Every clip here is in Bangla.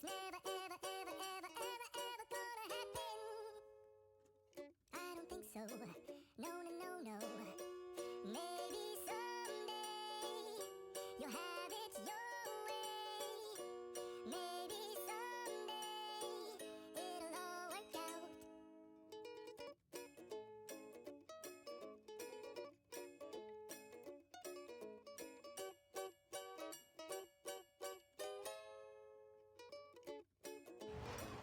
It's never,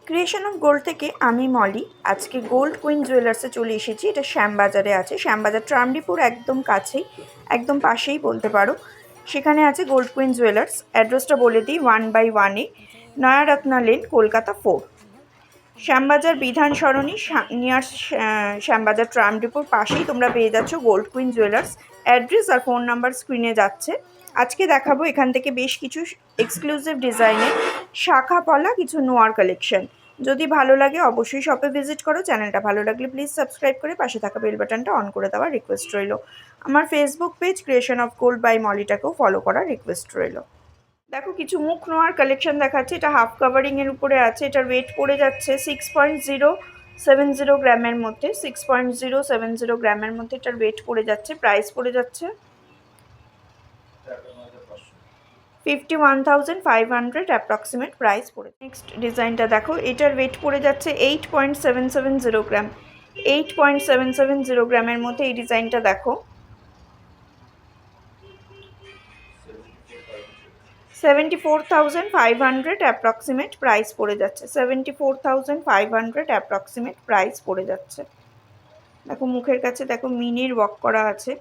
creation of gold থেকে আমি মলি, আজকে গোল্ড কুইন জুয়েলার্সে চলে এসেছি। এটা শ্যামবাজারে আছে। শ্যামবাজার ট্রামডিপুর একদম কাছেই, একদম পাশেই বলতে পারো। সেখানে আছে গোল্ড কুইন জুয়েলার্স অ্যাড্রেসটা বলে দিই ওয়ান বাই ওয়ানে Nayaratna lane Kolkata four Shyambazar Bidhan Sarani near Shyambazar ট্রামডিপুর পাশেই তোমরা পেয়ে যাচ্ছ গোল্ড কুইন জুয়েলার্স অ্যাড্রেস আর ফোন নাম্বার স্ক্রিনে যাচ্ছে। আজকে দেখাবো এখান থেকে বেশ কিছু এক্সক্লুসিভ ডিজাইনের শাখা, পলা, কিছু নোয়ার কালেকশন যদি ভালো লাগে অবশ্যই শপে ভিজিট করো। চ্যানেলটা ভালো লাগলে প্লিজ সাবস্ক্রাইব করে পাশে থাকা বেল বাটনটা অন করে দেওয়ার রিকোয়েস্ট রইল। আমার Facebook page creation of gold by মলিটাকেও follow করার রিকোয়েস্ট রইল। দেখো, কিছু মুখ নোয়ার কালেকশন দেখাচ্ছে। এটা হাফ কাভারিংয়ের উপরে আছে। এটার ওয়েট পড়ে যাচ্ছে six point zero seven zero গ্রামের মধ্যে। Six point zero seven zero গ্রামের মধ্যে এটার ওয়েট পড়ে যাচ্ছে। প্রাইস পড়ে যাচ্ছে fifty one thousand five hundred approximate price পড়ে। নেক্সট ডিজাইনটা দেখো, এটার ওয়েট পড়ে যাচ্ছে eight point seven seven zero gram eight point seven seven zero গ্রামের মধ্যে এই ডিজাইনটা দেখো। Seventy four thousand five hundred approximate price পড়ে যাচ্ছে। Seventy four thousand five hundred approximate price পড়ে যাচ্ছে। দেখো মুখের কাছে দেখো মিনির ওয়াক করা আছে।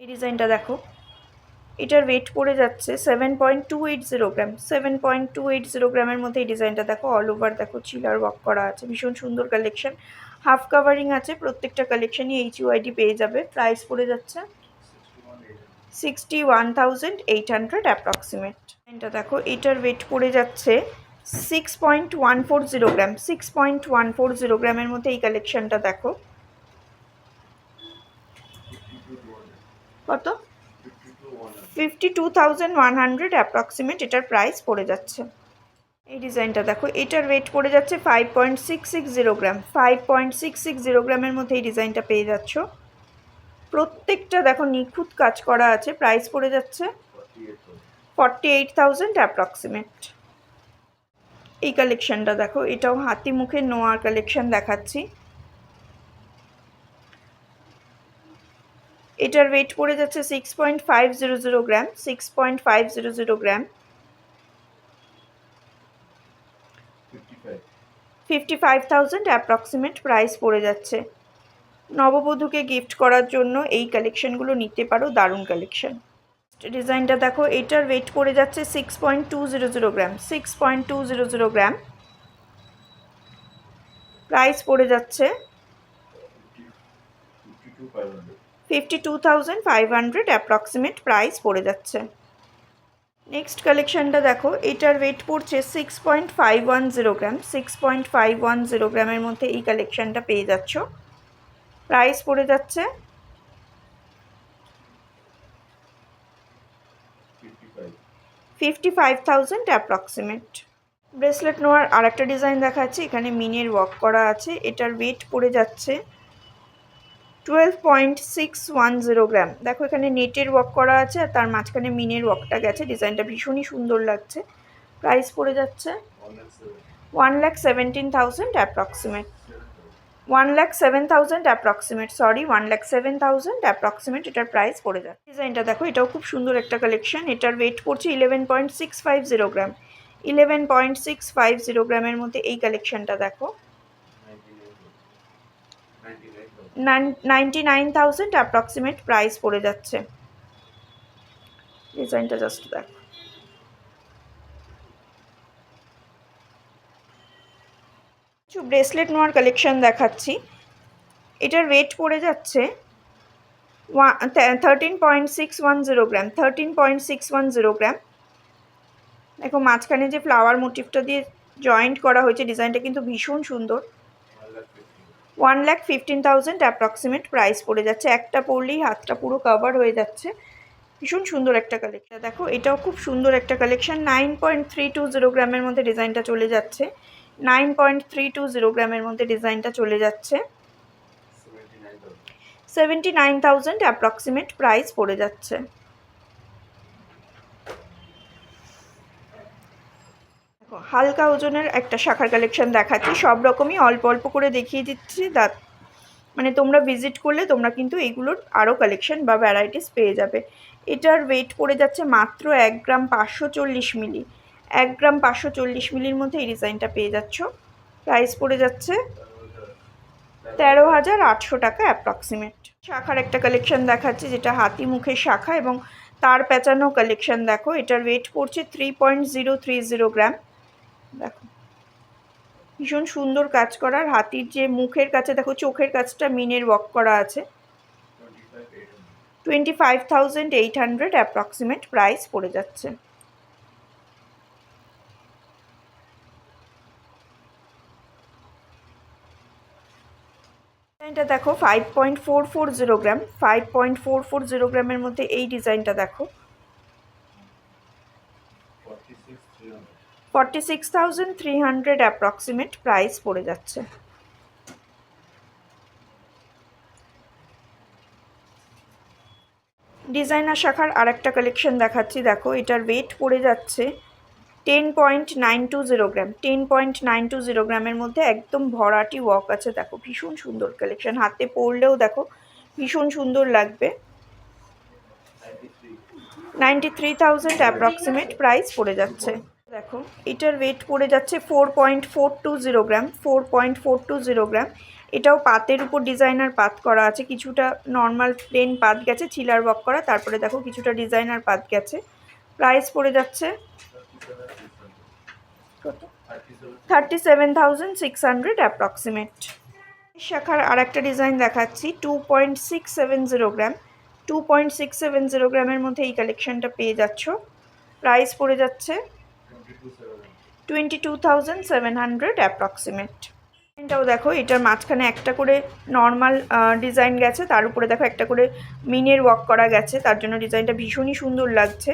এই ডিজাইনটা দেখো। এটার ওয়েট পড়ে যাচ্ছে seven point two eight zero gram seven point two eight zero গ্রামের মধ্যে এই ডিজাইনটা দেখো অল ওভার দেখো চিলার ওয়ার্ক করা আছে। ভীষণ সুন্দর কালেকশন হাফ কাভারিং আছে, প্রত্যেকটা কালেকশনই এইচ ইউআইডি পেয়ে যাবে। প্রাইস পড়ে যাচ্ছে sixty one thousand eight hundred approximate এটা দেখো, এটার ওয়েট পড়ে যাচ্ছে six point one four zero gram six point one four zero গ্রামের মধ্যে এই কালেকশনটা দেখো। কত? Fifty two thousand one hundred approximate এটার প্রাইস পড়ে যাচ্ছে। এই ডিজাইনটা দেখো, এটার ওয়েট পড়ে যাচ্ছে five point six six zero gram five point six six zero গ্রামের মধ্যে এই ডিজাইনটা পেয়ে যাচ্ছ। প্রত্যেকটা দেখো নিখুঁত কাজ করা আছে প্রাইস পড়ে যাচ্ছে ফর্টি এইট থাউজেন্ড অ্যাপ্রক্সিমেট এই কালেকশানটা দেখো, এটাও হাতি মুখে নোয়ার কালেকশন দেখাচ্ছি। এটার ওয়েট পড়ে যাচ্ছে six point five zero zero gram six point five zero zero gram fifty five thousand approximate price পড়ে যাচ্ছে। নববধূকে গিফট করার জন্য এই কালেকশনগুলো নিতে পারো, দারুণ কালেকশন ডিজাইনটা দেখো, এটার ওয়েট পড়ে যাচ্ছে six point two zero zero gram six point two zero zero gram price পড়ে যাচ্ছে। Fifty two thousand five hundred approximate price পড়ে যাচ্ছে। নেক্সট কালেকশনটা দেখো, এটার ওয়েট পড়ছে six point five one zero gram six point five one zero গ্রামের মধ্যে এই কালেকশনটা পেয়ে যাচ্ছ। প্রাইস পড়ে যাচ্ছে fifty five thousand approximate bracelet নেওয়ার আরেকটা ডিজাইন দেখাচ্ছে, এখানে মিনের ওয়ার্ক করা আছে, এটার ওয়েট পড়ে যাচ্ছে twelve point six one zero gram দেখো এখানে নেটের ওয়ার্ক করা আছে আর তার মাঝখানে মিনের ওয়ার্কটা গেছে। ডিজাইনটা ভীষণই সুন্দর লাগছে। প্রাইস পড়ে যাচ্ছে one lakh seventeen thousand approximate one lakh seven thousand approximate sorry one lakh seven thousand approximate এটার প্রাইস পড়ে যাচ্ছে। ডিজাইনটা দেখো, এটাও খুব সুন্দর একটা কালেকশন এটার ওয়েট পড়ছে eleven point six five zero gram eleven point six five zero গ্রামের মধ্যে এই কালেকশনটা দেখো। নাইনটি নাইন অ্যাপ্রক্সিমেট প্রাইস পড়ে যাচ্ছে। ডিজাইনটা জাস্ট দেখো। কিছু ব্রেসলেট নেওয়ার কালেকশন দেখাচ্ছি। এটার ওয়েট পড়ে যাচ্ছে thirteen point six one zero gram thirteen point six one gram দেখো, মাঝখানে যে ফ্লাওয়ার মোটিভটা দিয়ে জয়েন্ট করা হয়েছে ডিজাইনটা কিন্তু ভীষণ সুন্দর। One lakh fifteen thousand approximate price পড়ে যাচ্ছে। একটা পরলেই হাতটা পুরো কভার হয়ে যাচ্ছে। ভীষণ সুন্দর একটা কালেকশন দেখো, এটাও খুব সুন্দর একটা collection nine point three two zero গ্রামের মধ্যে ডিজাইনটা চলে যাচ্ছে। Nine point three two zero গ্রামের মধ্যে ডিজাইনটা চলে যাচ্ছে। Seventy nine thousand approximate price পড়ে যাচ্ছে। হালকা ওজনের একটা শাখার কালেকশন দেখাচ্ছি। সব রকমই অল্প অল্প করে দেখিয়ে দিচ্ছি দাঁত। মানে তোমরা ভিজিট করলে তোমরা কিন্তু এইগুলোর আরও কালেকশন বা ভ্যারাইটিস পেয়ে যাবে। এটার ওয়েট পড়ে যাচ্ছে মাত্র এক গ্রাম পাঁচশো চল্লিশ মিলি। এক গ্রাম পাঁচশো চল্লিশ মিলির মধ্যে এই ডিজাইনটা পেয়ে যাচ্ছ। প্রাইস পড়ে যাচ্ছে তেরো হাজার আটশো টাকা অ্যাপ্রক্সিমেট শাখার একটা কালেকশন দেখাচ্ছে যেটা হাতি মুখের শাখা এবং তার পেঁচানো কালেকশন দেখো। এটার ওয়েট পড়ছে three point zero three zero gram দেখো। ভীষণ সুন্দর কাজ করার হাতির যে মুখের কাছে, দেখো চোখের কাছটা মিনের ওয়ার্ক করা আছে। Twenty five thousand eight hundred approximate price পড়ে যাচ্ছে। ডিজাইনটা দেখো five point four four zero gram five point four four zero গ্রামের মধ্যে এই ডিজাইনটা দেখো। Forty six thousand three hundred approximate price পড়ে যাচ্ছে। ডিজাইনার শাখার আরেকটা কালেকশন দেখাচ্ছি। দেখো, এটার ওয়েট পড়ে যাচ্ছে ten point nine two zero gram ten point nine two zero গ্রামের মধ্যে একদম ভরাটি ওয়াক আছে। দেখো, ভীষণ সুন্দর কালেকশন হাতে পরলেও দেখো, ভীষণ সুন্দর লাগবে। Ninety three thousand approximate price পড়ে যাচ্ছে। দেখো, এটার ওয়েট পড়ে যাচ্ছে four point four two zero gram four point four two zero gram এটাও পাতের উপর ডিজাইনার পাত করা আছে, কিছুটা নর্মাল প্লেন পাত গেছে চিলার ওয়ার্ক করা, তারপরে দেখো কিছুটা ডিজাইনার পাত গেছে। প্রাইস পড়ে যাচ্ছে thirty seven thousand six hundred approximate শাখার আর একটা ডিজাইন দেখাচ্ছি two point six seven zero gram two point six seven zero গ্রামের মধ্যে এই কালেকশনটা পেয়ে যাচ্ছ। প্রাইস পড়ে যাচ্ছে twenty two thousand seven hundred approximate এটাও দেখো, এটার মাঝখানে একটা করে নর্মাল ডিজাইন গেছে, তার উপরে দেখো একটা করে মিনের ওয়াক করা গেছে, তার জন্য ডিজাইনটা ভীষণই সুন্দর লাগছে।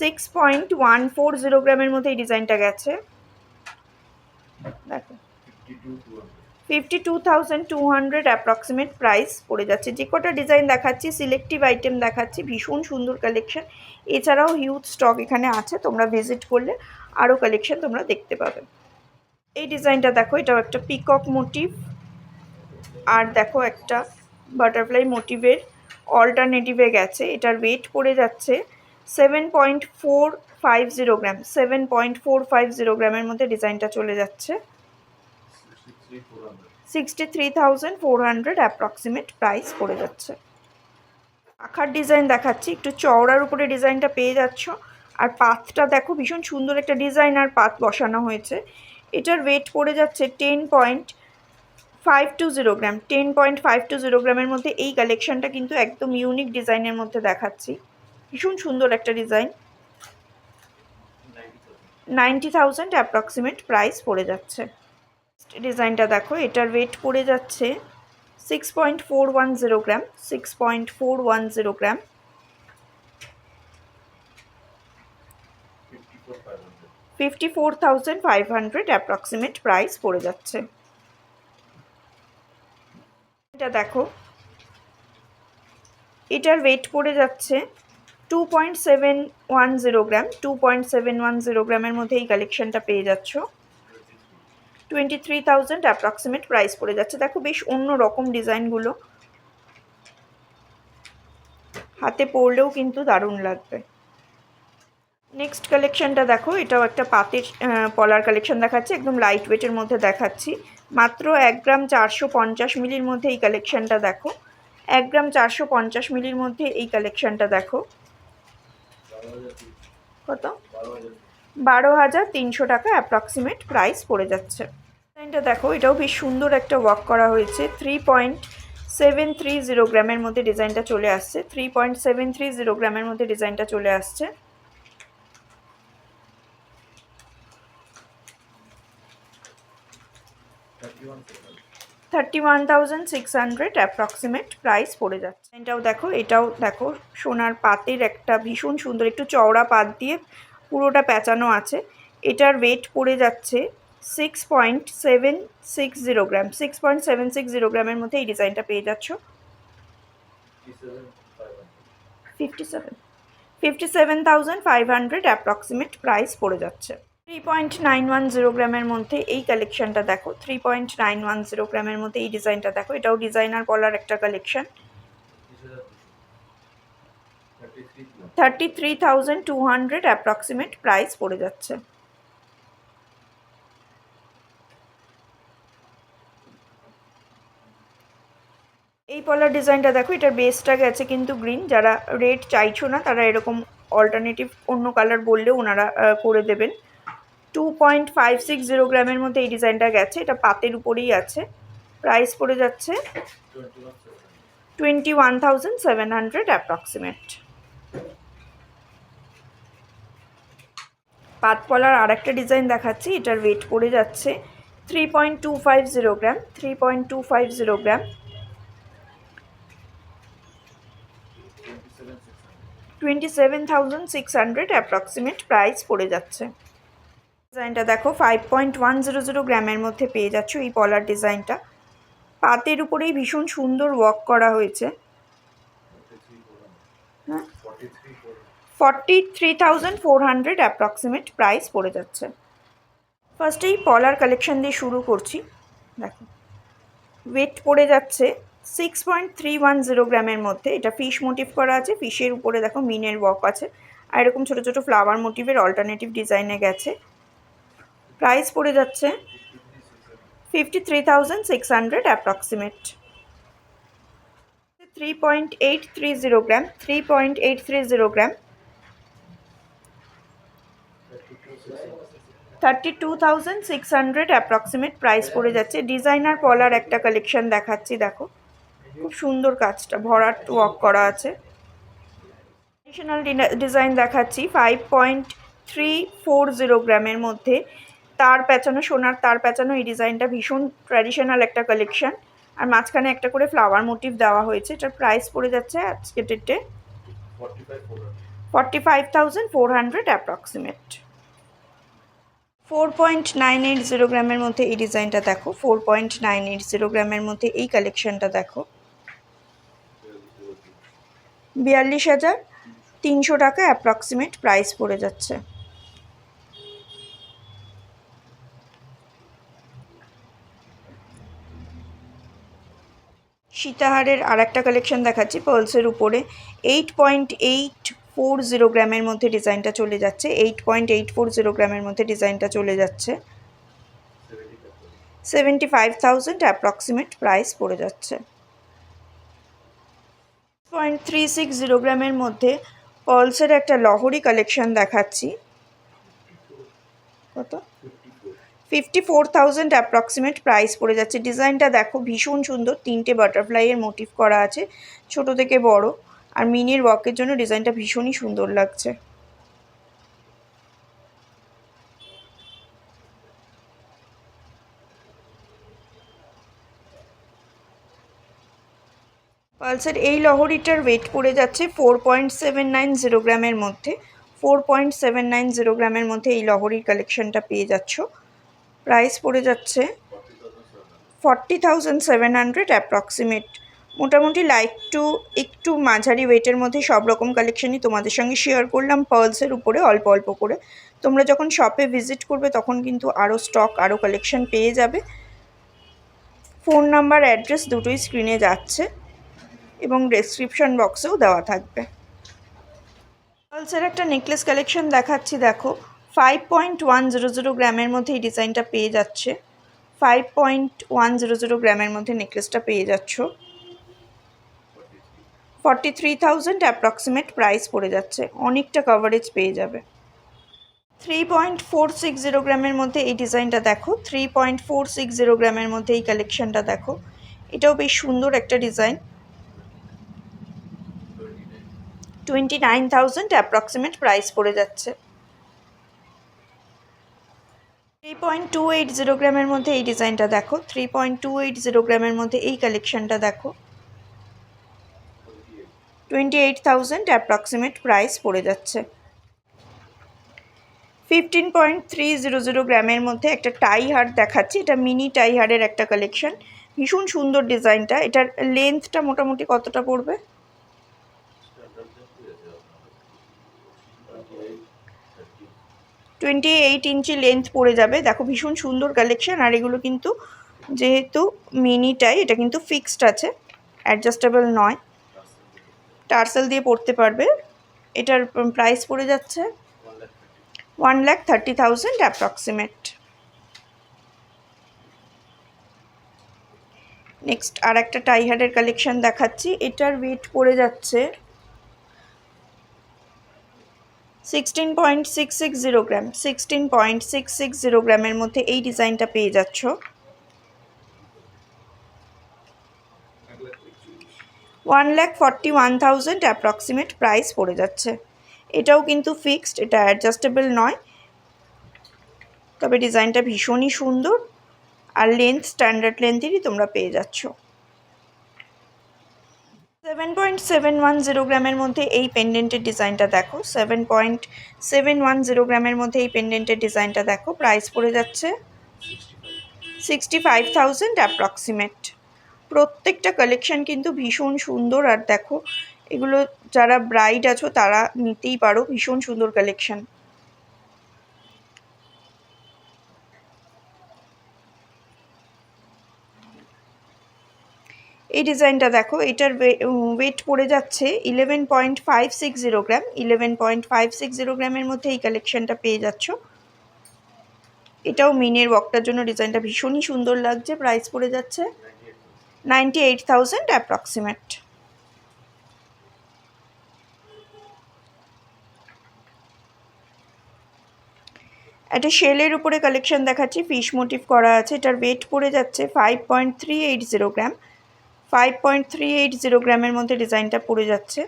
Six point one four zero গ্রামের মধ্যে এই ডিজাইনটা গেছে। দেখো। Fifty two thousand two hundred approximate price পড়ে যাচ্ছে। যে কটা ডিজাইন দেখাচ্ছি সিলেক্টিভ আইটেম দেখাচ্ছি, ভীষণ সুন্দর কালেকশন এছাড়াও হিউজ স্টক এখানে আছে, তোমরা ভিজিট করলে আরও কালেকশন তোমরা দেখতে পাবে। এই ডিজাইনটা দেখো, এটাও একটা পিকক মোটিভ আর দেখো একটা বাটারফ্লাই মোটিভের অল্টারনেটিভে গেছে, এটার ওয়েট পড়ে যাচ্ছে seven point four five zero gram seven point four five zero গ্রামের মধ্যে ডিজাইনটা চলে যাচ্ছে। Sixty three thousand four hundred approximate price পড়ে যাচ্ছে। পাখার ডিজাইন দেখাচ্ছি, একটু চওড়ার উপরে ডিজাইনটা পেয়ে যাচ্ছ। আর পাতটা দেখো, ভীষণ সুন্দর একটা ডিজাইন আর পাত বসানো হয়েছে। এটার ওয়েট পড়ে যাচ্ছে ten point five two zero gram ten point five two zero গ্রামের মধ্যে এই কালেকশনটা কিন্তু একদম ইউনিক ডিজাইনের মধ্যে দেখাচ্ছি। ভীষণ সুন্দর একটা design ninety thousand approximate price পড়ে যাচ্ছে। ডিজাইনটা দেখো, এটার ওয়েট পড়ে যাচ্ছে six point four one zero gram six point four one zero gram fifty four thousand five hundred approximate price পড়ে যাচ্ছে। এটা দেখো, এটার ওয়েট পড়ে যাচ্ছে two point seven one zero gram two point seven one zero গ্রামের মধ্যে এই কালেকশনটা পেয়ে যাচ্ছ। Twenty three thousand approximate price পড়ে যাচ্ছে। দেখো বেশ অন্য রকম ডিজাইনগুলো। হাতে পরলেও কিন্তু দারুণ লাগবে। নেক্সট কালেকশনটা দেখো, এটাও একটা পাতের পলার কালেকশন দেখাচ্ছে, একদম লাইট ওয়েটের মধ্যে দেখাচ্ছি। মাত্র এক গ্রাম চারশো পঞ্চাশ মিলির মধ্যে এই কালেকশনটা দেখো। এক গ্রাম চারশো পঞ্চাশ মিলির মধ্যে এই কালেকশনটা দেখো। কত? বারো হাজার তিনশো টাকা অ্যাপ্রক্সিমেট প্রাইস পড়ে যাচ্ছে। ডিজাইনটা দেখো, এটাও বেশ সুন্দর একটা ওয়ার্ক করা হয়েছে। Three point seven three zero গ্রামের মধ্যে ডিজাইনটা চলে আসছে। Three point seven three zero গ্রামের মধ্যে ডিজাইনটা চলে আসছে। Thirty one thousand six hundred approximate price পড়ে যাচ্ছে। এটাও দেখো এটাও দেখো, সোনার পাতের একটা ভীষণ সুন্দর, একটু চওড়া পাত দিয়ে পুরোটা প্যাঁচানো আছে। এটার ওয়েট পড়ে যাচ্ছে six point seven six zero gram six point seven six zero গ্রামের মধ্যে এই ডিজাইনটা পেয়ে যাচ্ছ। Fifty seven fifty seven thousand five hundred approximate price পড়ে যাচ্ছে। Three point nine one zero গ্রামের মধ্যে এই কালেকশনটা দেখো। থ্রি পয়েন্ট নাইন ওয়ান গ্রামের মধ্যে এই ডিজাইনটা দেখো। এটাও ডিজাইনার বলার একটা collection thirty three thousand two hundred approximate price পড়ে যাচ্ছে। এই পলার ডিজাইনটা দেখো, এটার বেসটা গেছে কিন্তু গ্রিন যারা রেড চাইছো না, তারা এরকম অল্টারনেটিভ অন্য কালার বললেও ওনারা করে দেবেন। Two point five six zero গ্রামের মধ্যে এই ডিজাইনটা গেছে, এটা পাতের উপরেই আছে। প্রাইস পড়ে যাচ্ছে twenty one thousand seven hundred approximate পাতপলার আর একটা ডিজাইন দেখাচ্ছি, এটার ওয়েট পড়ে যাচ্ছে three point two five zero gram three point two five zero gram twenty seven thousand six hundred approximate price পড়ে যাচ্ছে। ডিজাইনটা দেখো five point one zero zero গ্রামের মধ্যে পেয়ে যাচ্ছ এই পলার ডিজাইনটা। পাতের উপরেই ভীষণ সুন্দর ওয়ার্ক করা হয়েছে হ্যাঁ forty three thousand four hundred approximate price পড়ে যাচ্ছে। ফার্স্টেই পলার কালেকশন দিয়ে শুরু করছি। দেখো ওয়েট পড়ে যাচ্ছে six point three one zero গ্রামের মধ্যে। এটা ফিশ মোটিভ করা আছে। ফিশের উপরে দেখো মিনের ওয়ার্ক আছে। আর এরকম ছোটো ছোটো ফ্লাওয়ার মোটিভের অল্টারনেটিভ ডিজাইনে গেছে। প্রাইস পড়ে যাচ্ছে fifty three thousand six hundred approximate three point eight three zero gram three point eight three zero gram thirty two thousand six hundred approximate price পড়ে যাচ্ছে। ডিজাইনার পলার একটা কালেকশন দেখাচ্ছি, দেখো। খুব সুন্দর কাজটা, ভরাট ওয়ার্ক করা আছে। ট্রেডিশনাল ডিজাইন দেখাচ্ছি five point three four zero গ্রামের মধ্যে। তার পেঁচানো সোনার তার পেঁচানো এই ডিজাইনটা ভীষণ ট্র্যাডিশনাল একটা কালেকশন আর মাঝখানে একটা করে ফ্লাওয়ার মোটিভ দেওয়া হয়েছে, এটার প্রাইস পড়ে যাচ্ছে আজকে ডেটে forty five thousand four hundred approximate four point nine eight zero গ্রামের মধ্যে এই ডিজাইনটা দেখো। Four point nine eight zero গ্রামের মধ্যে এই কালেকশনটা দেখো। বিয়াল্লিশ হাজার তিনশো টাকা অ্যাপ্রক্সিমেট প্রাইস পড়ে যাচ্ছে। সীতাহারের আর একটা কালেকশন দেখাচ্ছি পার্লসের উপরে। Eight point eight four zero গ্রামের মধ্যে ডিজাইনটা চলে যাচ্ছে eight point eight four zero গ্রামের মধ্যে ডিজাইনটা চলে যাচ্ছে। Seventy five thousand approximate price পড়ে যাচ্ছে। পয়েন্ট থ্রি সিক্স জিরো গ্রামের মধ্যে পার্লসের একটা লহরি কালেকশন দেখাচ্ছি। কত? Fifty four thousand approximate price পড়ে যাচ্ছে। ডিজাইনটা দেখো ভীষণ সুন্দর, তিনটে বাটারফ্লাইয়ের মোটিভ করা আছে, ছোট থেকে বড়। আর মিনির ওয়াকের জন্য ডিজাইনটা ভীষণই সুন্দর লাগছে। পালসার এই লহরিটার ওয়েট পড়ে যাচ্ছে four point seven nine zero গ্রামের মধ্যে। Four point seven nine zero গ্রামের মধ্যে এই লহরির কালেকশনটা পেয়ে যাচ্ছ। প্রাইস পড়ে যাচ্ছে forty thousand seven hundred approximate মোটামুটি লাইট টু একটু মাঝারি ওয়েটের মধ্যে সব রকম কালেকশনই তোমাদের সঙ্গে শেয়ার করলাম। পার্লসের উপরে অল্প অল্প করে। তোমরা যখন শপে ভিজিট করবে তখন কিন্তু আরও স্টক আরও কালেকশন পেয়ে যাবে। ফোন নাম্বার অ্যাড্রেস দুটোই স্ক্রিনে যাচ্ছে এবং ডেসক্রিপশন বক্সেও দেওয়া থাকবে। পার্লসের একটা নেকলেস কালেকশন দেখাচ্ছি, দেখো। Five point one zero zero গ্রামের মধ্যে এই ডিজাইনটা পেয়ে যাচ্ছে। Five point one zero zero গ্রামের মধ্যে নেকলেসটা পেয়ে যাচ্ছ। Forty three thousand approximate price পড়ে যাচ্ছে। অনেকটা কভারেজ পেয়ে যাবে। Three point four six zero গ্রামের মধ্যে এই ডিজাইনটা দেখো। Three point four six zero গ্রামের মধ্যে এই কালেকশনটা দেখো। এটাও বেশ সুন্দর একটা design. Twenty nine thousand approximate price পড়ে যাচ্ছে। Three point two eight zero গ্রামের মধ্যে এই ডিজাইনটা দেখো। Three point two eight zero গ্রামের মধ্যে এই কালেকশানটা দেখো। Twenty eight thousand approximate price পড়ে যাচ্ছে। Fifteen point three zero zero গ্রামের মধ্যে একটা টাই হার দেখাচ্ছি। এটা মিনি টাই হারের একটা কালেকশন ভীষণ সুন্দর ডিজাইনটা। এটার লেন্থটা মোটামুটি কতটা পড়বে? টোয়েন্টি এইট ইঞ্চি লেন্থ পড়ে যাবে। দেখো ভীষণ সুন্দর কালেকশন আর এগুলো কিন্তু যেহেতু মিনিটাই এটা কিন্তু ফিক্সড আছে। অ্যাডজাস্টেবল নয়। টার্সেল দিয়ে পড়তে পারবে। এটার প্রাইস পড়ে যাচ্ছে one lakh thirty thousand approximate. Next আর একটা টাইহারের কালেকশন দেখাচ্ছি। এটার ওয়েট পড়ে যাচ্ছে sixteen point six six zero gram sixteen point six six zero গ্রামের মধ্যে এই ডিজাইনটা পেয়ে যাচ্ছ। One lakh forty one thousand approximate price পড়ে যাচ্ছে। এটাও কিন্তু ফিক্সড, এটা অ্যাডজাস্টেবল নয়। তবে ডিজাইনটা ভীষণই সুন্দর আর লেন্থ, স্ট্যান্ডার্ড লেন্থেরই তোমরা পেয়ে যাচ্ছ। Seven point seven one zero গ্রামের মধ্যে এই পেন্ডেন্টের ডিজাইনটা দেখো। Seven point seven one zero গ্রামের মধ্যে এই পেন্ডেন্টের ডিজাইনটা দেখো। প্রাইস পড়ে যাচ্ছে সিক্সটি ফাইভ থাউজেন্ড অ্যাপ্রক্সিমেট। প্রত্যেকটা কালেকশন কিন্তু ভীষণ সুন্দর। আর দেখো, এগুলো যারা ব্রাইড আছো, তারা নিতেই পারো ভীষণ সুন্দর কালেকশন এই ডিজাইনটা দেখো, এটার ওয়েট পড়ে যাচ্ছে eleven point five six zero gram eleven point five six zero গ্রামের মধ্যে এই কালেকশনটা পেয়ে যাচ্ছ। এটাও মিনের ওয়াকটার জন্য ডিজাইনটা ভীষণই সুন্দর লাগছে প্রাইস পড়ে যাচ্ছে। Ninety eight thousand approximate. একটা শেলের উপরে কালেকশন দেখাচ্ছি ফিশ মোটিভ করা আছে, এটার ওয়েট পড়ে যাচ্ছে five point three eight zero gram five point three eight zero গ্রামের মধ্যে ডিজাইনটা পড়ে যাচ্ছে।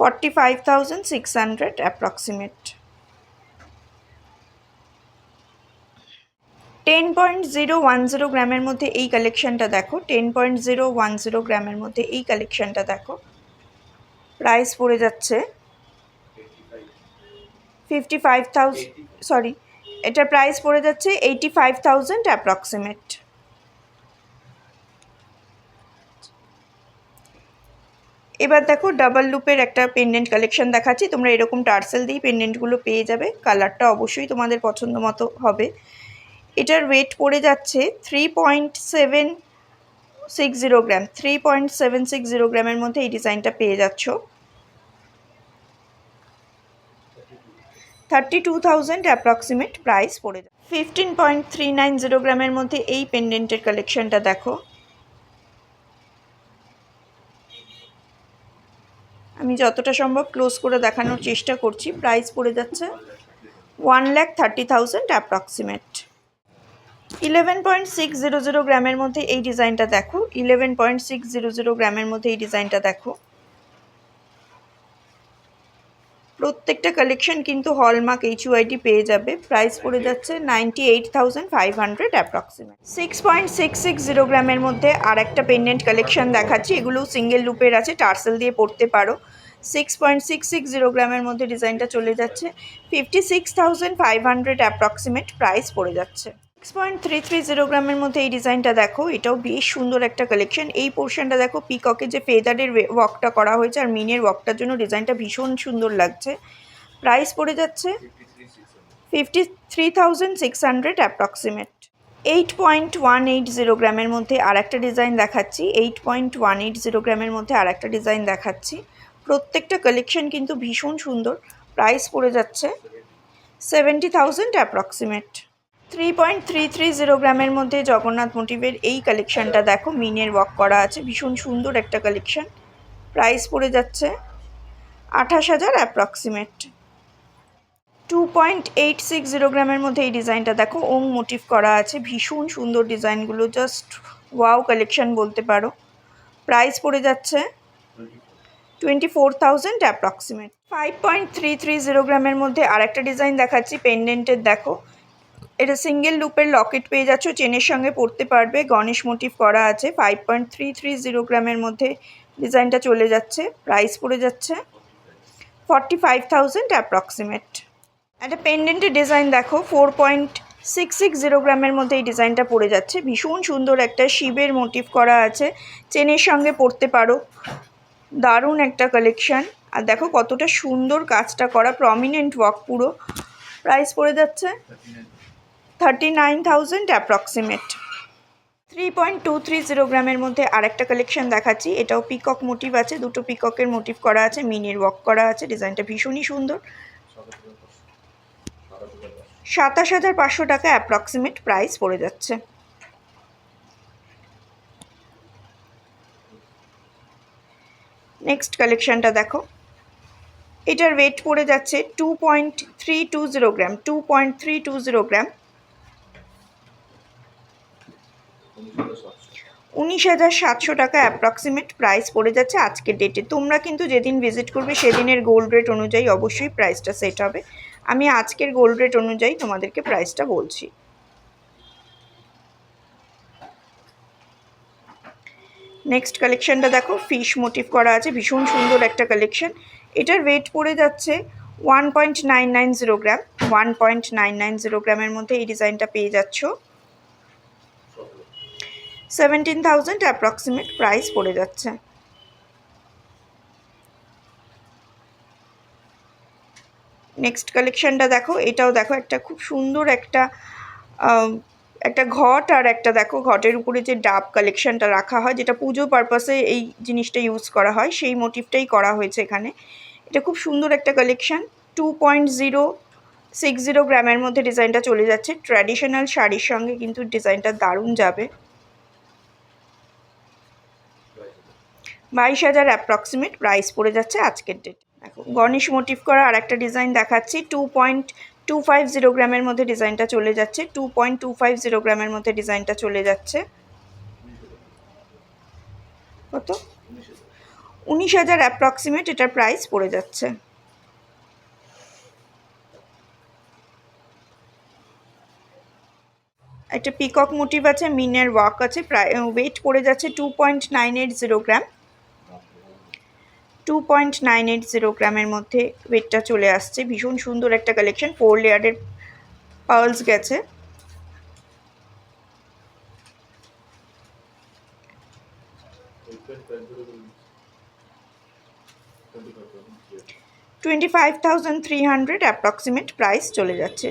Forty five thousand six hundred approximate ten point zero one zero গ্রামের মধ্যে এই কালেকশনটা দেখো। Ten point zero one zero গ্রামের মধ্যে এই কালেকশনটা দেখো। প্রাইস পড়ে যাচ্ছে। ফিফটি ফাইভ থাউজেন্ড সরি এটার প্রাইস পড়ে যাচ্ছে এইটি ফাইভ থাউজেন্ড অ্যাপ্রক্সিমেট এবার দেখো ডাবল লুপের একটা পেন্ডেন্ট কালেকশন দেখাচ্ছি। তোমরা এরকম টার্সেল দিয়েই পেন্ডেন্টগুলো পেয়ে যাবে। কালারটা অবশ্যই তোমাদের পছন্দ মতো হবে। এটার ওয়েট পড়ে যাচ্ছে three point seven six zero gram three point seven six zero গ্রামের মধ্যে এই ডিজাইনটা পেয়ে যাচ্ছ। Thirty two thousand approximate price পড়ে যায় fifteen point three nine zero গ্রামের মধ্যে এই পেন্ডেন্টের কালেকশনটা দেখো। আমি যতটা সম্ভব ক্লোজ করে দেখানোর চেষ্টা করছি প্রাইস পড়ে যাচ্ছে one lakh thirty thousand approximate eleven point six zero zero গ্রামের মধ্যে এই ডিজাইনটা দেখো। Eleven point six zero zero গ্রামের মধ্যে এই ডিজাইনটা দেখো। প্রত্যেকটা কালেকশন কিন্তু হলমার্ক এইচ ইউআইটি পেয়ে যাবে। প্রাইস পড়ে যাচ্ছে ninety eight thousand five hundred approximate six point six six zero গ্রামের মধ্যে আর একটা পেন্ডেন্ট কালেকশন দেখাচ্ছি। এগুলো সিঙ্গেল লুপের আছে টার্সেল দিয়ে পড়তে পারো। Six point six six zero গ্রামের মধ্যে ডিজাইনটা চলে যাচ্ছে। Fifty six thousand five hundred approximate price পড়ে যাচ্ছে। Six point three three zero গ্রামের মধ্যে এই ডিজাইনটা দেখো, এটাও বেশ সুন্দর একটা কালেকশন এই পোর্শনটা দেখো পিককে যে ফেদারের ওয়ার্কটা করা হয়েছে আর মিনের ওয়ার্কটার জন্য ডিজাইনটা ভীষণ সুন্দর লাগছে। প্রাইস পড়ে যাচ্ছে fifty three thousand six hundred approximate eight point one eight গ্রামের মধ্যে আর একটা ডিজাইন দেখাচ্ছি এইট পয়েন্ট ওয়ান এইট গ্রামের মধ্যে আর একটা ডিজাইন দেখাচ্ছি। প্রত্যেকটা কালেকশন কিন্তু ভীষণ সুন্দর প্রাইস পড়ে যাচ্ছে seventy thousand approximate three point three three zero গ্রামের মধ্যে জগন্নাথ মোটিভের এই কালেকশনটা দেখো, মিনের ওয়ার্ক করা আছে, ভীষণ সুন্দর একটা কালেকশন প্রাইস পড়ে যাচ্ছে আঠাশ হাজার approximate two point eight six zero গ্রামের মধ্যে এই ডিজাইনটা দেখো, ওং মোটিভ করা আছে, ভীষণ সুন্দর ডিজাইনগুলো জাস্ট ওয়াও কালেকশন বলতে পারো। প্রাইস পড়ে যাচ্ছে twenty four thousand approximate five point three three zero গ্রামের মধ্যে আরেকটা ডিজাইন দেখাচ্ছি পেন্ডেন্টের দেখো এটা সিঙ্গেল লুপের লকেট পেয়ে যাচ্ছ, চেনের সঙ্গে পরতে পারবে। গণেশ মোটিভ করা আছে। Five point three three zero গ্রামের মধ্যে ডিজাইনটা চলে যাচ্ছে প্রাইস পড়ে যাচ্ছে ফর্টি ফাইভ থাউজেন্ড অ্যাপ্রক্সিমেট একটা পেন্ডেন্টের ডিজাইন দেখো four point six six zero গ্রামের মধ্যে এই ডিজাইনটা পড়ে যাচ্ছে। ভীষণ সুন্দর একটা শিবের মোটিভ করা আছে। চেনের সঙ্গে পরতে পারো। দারুণ একটা কালেকশন আর দেখো কতটা সুন্দর কাজটা করা প্রমিনেন্ট ওয়ার্ক পুরো। প্রাইস পড়ে যাচ্ছে। Thirty nine thousand approximate three point two three zero গ্রামের মধ্যে আরেকটা কালেকশন দেখাচ্ছি। এটাও পিকক মোটিভ আছে। দুটো পিককের মোটিভ করা আছে। মিনির ওয়ার্ক করা আছে। ডিজাইনটা ভীষণই সুন্দর। সাতাশ হাজার পাঁচশো টাকা অ্যাপ্রক্সিমেট প্রাইস পড়ে যাচ্ছে। নেক্সট কালেকশনটা দেখো। এটার ওয়েট পড়ে যাচ্ছে two point three two zero gram two point three two zero gram উনিশ হাজার সাতশো টাকা অ্যাপ্রক্সিমেট প্রাইস পড়ে যাচ্ছে আজকের ডেটে তোমরা কিন্তু যেদিন ভিজিট করবে সেদিনের গোল্ড রেট অনুযায়ী অবশ্যই প্রাইসটা সেট হবে। আমি আজকের গোল্ড রেট অনুযায়ী তোমাদেরকে প্রাইসটা বলছি। নেক্সট কালেকশনটা দেখো ফিশ মোটিভ করা আছে, ভীষণ সুন্দর একটা কালেকশন এটার ওয়েট পড়ে যাচ্ছে one point nine nine zero gram one point nine nine zero গ্রামের মধ্যে এই ডিজাইনটা পেয়ে যাচ্ছ। সেভেন্টিন থাউজেন্ড অ্যাপ্রক্সিমেট প্রাইস পড়ে যাচ্ছে। নেক্সট কালেকশনটা দেখো, এটাও দেখো একটা খুব সুন্দর একটা একটা ঘট আর একটা দেখো ঘটের উপরে যে ডাব কালেকশনটা রাখা হয়, যেটা পুজো পারপাসে এই জিনিসটা ইউজ করা হয়, সেই মোটিভটাই করা হয়েছে এখানে। এটা খুব সুন্দর একটা collection, two point zero six zero গ্রামের মধ্যে ডিজাইনটা চলে যাচ্ছে। ট্র্যাডিশনাল শাড়ির সঙ্গে কিন্তু ডিজাইনটা দারুণ যাবে। বাইশ হাজার অ্যাপ্রক্সিমেট প্রাইস পড়ে যাচ্ছে আজকের ডেট দেখো গণেশ মোটিভ করা আর একটা ডিজাইন দেখাচ্ছি two point two five zero গ্রামের মধ্যে ডিজাইনটা চলে যাচ্ছে two point two five zero গ্রামের মধ্যে ডিজাইনটা চলে যাচ্ছে। কত? উনিশ হাজার অ্যাপ্রক্সিমেট এটার প্রাইস পড়ে যাচ্ছে। একটা পিকক মোটিভ আছে মিনের ওয়ার্ক আছে, প্রায় ওয়েট পড়ে যাচ্ছে two point nine eight zero gram two point nine eight zero গ্রামের মধ্যে ওয়েটটা চলে আসছে। ভীষণ সুন্দর একটা কালেকশন ফোর লেয়ারের পার্লস গেছে। Twenty five thousand three hundred approximate price চলে যাচ্ছে।